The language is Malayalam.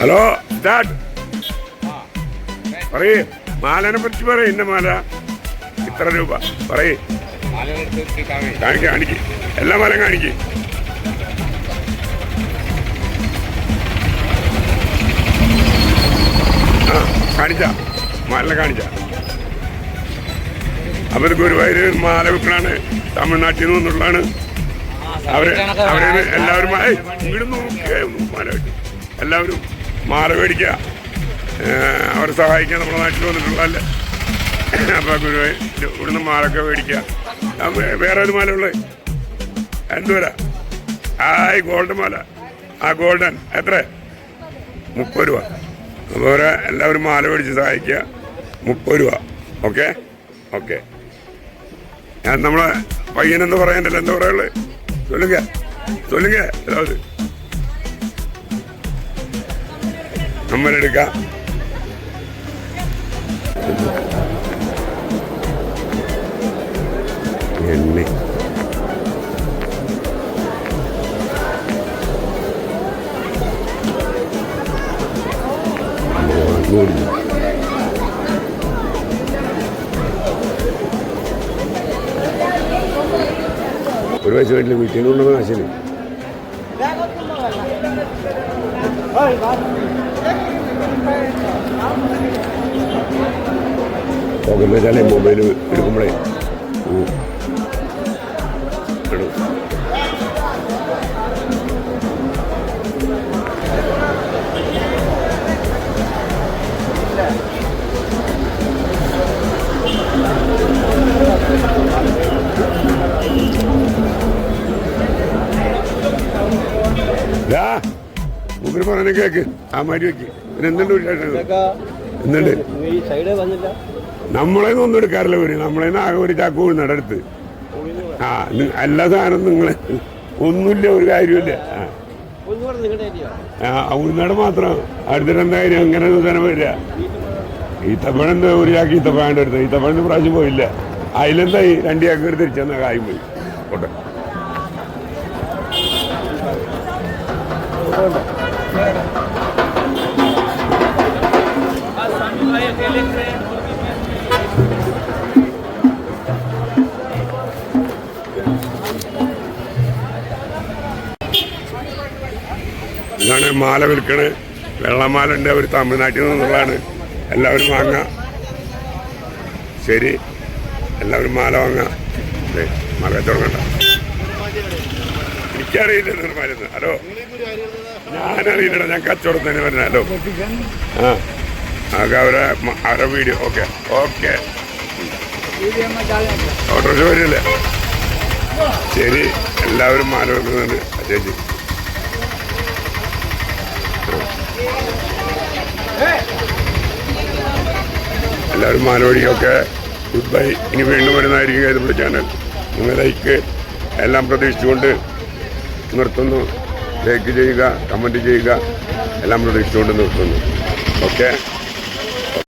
ഹലോ പറയേ മാലനെ പറ്റി പറയേ എന്റെ മാല. ഇത്ര രൂപ. പറയേ. കാണിക്ക കാണിക്ക്. എല്ലാ മാലയും കാണിക്ക്. ആ കാണിച്ച. മാല കാണിച്ച. അവർ ഗുരുവായൂർ മാല വിൽക്കണാണ്. തമിഴ്നാട്ടിൽ നിന്നുള്ളതാണ് അവർ അവരെ എല്ലാവരും ഇങ്ങോട്ട് നോക്കിയേ മാല എല്ലാവരും മാറി മേടിക്കുക. അവരെ സഹായിക്കാൻ നമ്മുടെ നാട്ടിൽ വന്നിട്ടുള്ളതല്ലേ? അപ്പോൾ ഗുരുവായി ഇവിടുന്ന് മാലൊക്കെ മേടിക്കുക. വേറെ ഒരു മാലയുള്ളത് എന്തുവരാ ആയി ഗോൾഡ് മാല. ആ ഗോൾഡൻ. എത്ര? മുപ്പത് രൂപ. അപ്പോൾ അവരെ എല്ലാവരും മാല മേടിച്ച് സഹായിക്കുക. മുപ്പത് രൂപ. ഓക്കെ? ഓക്കെ. ഞാൻ നമ്മളെ പയ്യനെന്ന് പറയണ്ടല്ലോ. എന്താ പറയുള്ളത് ചൊല്ലുങ്ക. ചൊല്ലുങ്ക. ഏതാവത് അമ്മരെടുക്കാം എണ്ണി. ഒരു പൈസ വീട്ടിൽ വീട്ടിൽ കൊണ്ടുവന്ന കാശിന്. പോകെന്ന് വെച്ചാലേ മൊബൈൽ എടുക്കുമ്പോഴേ ഉം. മൂപ്പര് പറഞ്ഞ കേക്ക്. ആ മാതിരി വെക്ക്. പിന്നെ എന്തുണ്ട് വിശേഷം എന്തുണ്ട്? നമ്മളെ ഒന്നും എടുക്കാറില്ല ഒരു നമ്മളെ ആകെ ഒരു ചാക്ക് ഉഴുന്നട അടുത്ത്. ആ എല്ലാ സാധനം നിങ്ങളെ ഒന്നുമില്ല ഒരു കാര്യമില്ല ആ. ഉഴുന്നട മാത്രം. അടുത്തിട്ട് എന്താ കാര്യം? അങ്ങനെ സാധനം വരില്ല ഈത്തപ്പഴം എന്താ ഒരു ചാക്ക് ഈത്തപ്പഴം എടുത്ത് ഈത്തപ്പഴം പ്രാവശ്യം പോയില്ല. അതിലെന്തായി? രണ്ട് ചാക്ക് എടുത്ത് തിരിച്ചെന്നാ കായും പോയി. പോട്ടെ. ഇതാണ് മാല വിൽക്കണ്. വെള്ളമാല ഉണ്ട് അവർ തമിഴ്നാട്ടിൽ നിന്നുള്ളതാണ്. എല്ലാവരും വാങ്ങാം. ശരി. എല്ലാവരും മാല വാങ്ങാം. മാല തുടങ്ങണ്ട എനിക്കറിയില്ല എന്ന്. ഹലോ. ഞാനറിയില്ലടാ ഞാൻ കച്ചവടത്തിന് പറഞ്ഞ ഹലോ. ആ. അവരെ അവരെ വീഡിയോ ഓക്കെ ഓക്കെ. ഓട്ടോറിക്ഷ വരില്ലേ? ശരി എല്ലാവരും മാല വെക്കുന്നുണ്ട് എല്ലാവരും മാനവഴിക്കൊക്കെ ഗുഡ് ബൈ ഇനി വീണ്ടും വരുന്നതായിരിക്കും ഇതിന്റെ ചാനൽ നിങ്ങൾ ലൈക്ക് എല്ലാം പ്രതീക്ഷിച്ചുകൊണ്ട് നിർത്തുന്നു. ലൈക്ക് ചെയ്യുക കമന്റ് ചെയ്യുക എല്ലാം പ്രതീക്ഷിച്ചുകൊണ്ട് നിർത്തുന്നു. ഓക്കെ.